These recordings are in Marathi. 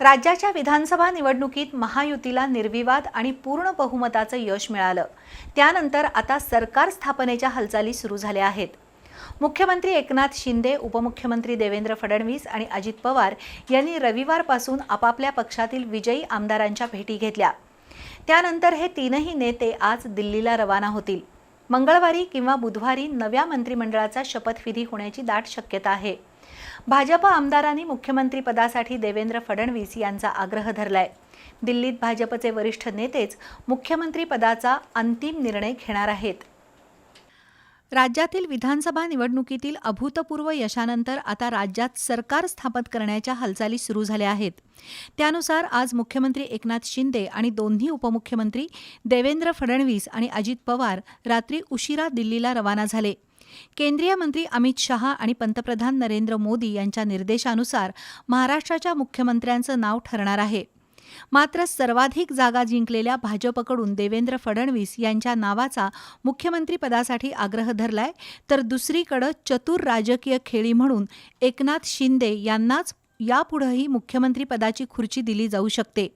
राज्याच्या विधानसभा निवडणुकीत महायुतीला निर्विवाद आणि पूर्ण बहुमताचं यश मिळालं. त्यानंतर आता सरकार स्थापनेच्या हालचाली सुरू झाल्या आहेत. मुख्यमंत्री एकनाथ शिंदे उपमुख्यमंत्री देवेंद्र फडणवीस आणि अजित पवार यांनी रविवारपासून आपापल्या पक्षातील विजयी आमदारांच्या भेटी घेतल्या. त्यानंतर हे तीनही नेते आज दिल्लीला रवाना होतील. मंगळवारी किंवा बुधवारी नव्या मंत्रिमंडळाचा शपथविधी होण्याची दाट शक्यता आहे. भाजप आमदारांनी मुख्यमंत्रीपदासाठी देवेंद्र फडणवीस यांचा आग्रह धरलाय. दिल्लीत भाजपचे वरिष्ठ नेतेच मुख्यमंत्रीपदाचा अंतिम निर्णय घेणार आहेत. राज्यातील विधानसभा निवडणुकीतील अभूतपूर्व यशानंतर आता राज्यात सरकार स्थापन करण्याच्या हालचाली सुरू झाल्या आहेत. त्यानुसार आज मुख्यमंत्री एकनाथ शिंदे आणि दोन्ही उपमुख्यमंत्री देवेंद्र फडणवीस आणि अजित पवार रात्री उशिरा दिल्लीला रवाना झाले. केंद्रीय मंत्री अमित शहा आणि पंतप्रधान नरेंद्र मोदी यांच्या निर्देशानुसार महाराष्ट्राच्या मुख्यमंत्र्यांचं नाव ठरणार आहे. मात्र सर्वाधिक जागा जिंकलेल्या भाजपकडून देवेंद्र फडणवीस यांच्या नावाचा मुख्यमंत्रीपदासाठी आग्रह धरलाय तर दुसरीकडं चतुर राजकीय खेळी म्हणून एकनाथ शिंदे यांनाच यापुढंही मुख्यमंत्रीपदाची खुर्ची दिली जाऊ शकते.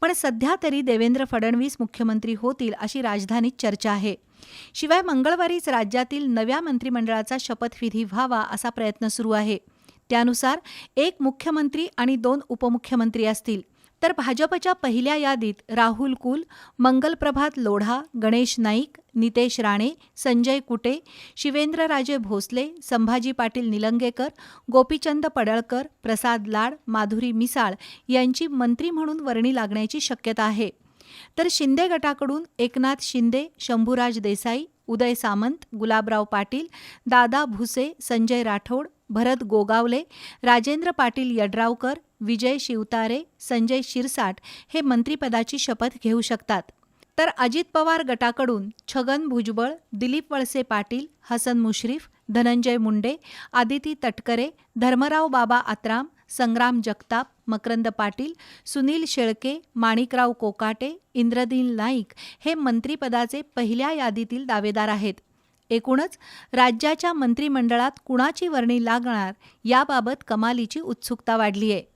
पण सध्या तरी देवेंद्र फडणवीस मुख्यमंत्री होतील अशी राजधानीत चर्चा आहे. शिवाय मंगळवारीच राज्यातील नव्या मंत्रिमंडळाचा शपथविधी व्हावा असा प्रयत्न सुरू आहे. त्यानुसार एक मुख्यमंत्री आणि दोन उपमुख्यमंत्री असतील. तर भाजपच्या पहिल्या यादीत राहुल कुल मंगलप्रभात लोढा गणेश नाईक नितेश राणे संजय कुटे शिवेंद्रराजे भोसले संभाजी पाटील निलंगेकर गोपीचंद पडळकर प्रसाद लाड माधुरी मिसाळ यांची मंत्री म्हणून वर्णी लागण्याची शक्यता आहे. तर शिंदे गटाकडून एकनाथ शिंदे शंभूराज देसाई उदय सामंत गुलाबराव पाटील दादा भुसे संजय राठोड भरत गोगावले राजेंद्र पाटील यड्रावकर विजय शिवतारे संजय शिरसाट हे मंत्रिपदाची शपथ घेऊ शकतात. तर अजित पवार गटाकडून छगन भुजबळ दिलीप वळसे पाटील हसन मुश्रीफ धनंजय मुंडे आदिती तटकरे धर्मराव बाबा आत्राम संग्राम जगताप मकरंद पाटील सुनील शेळके माणिकराव कोकाटे इंद्रदीन नाईक हे मंत्रिपदाचे पहिल्या यादीतील दावेदार आहेत. एकूणच राज्याच्या मंत्रिमंडळात कुणाची वर्णी लागणार याबाबत कमालीची उत्सुकता वाढली आहे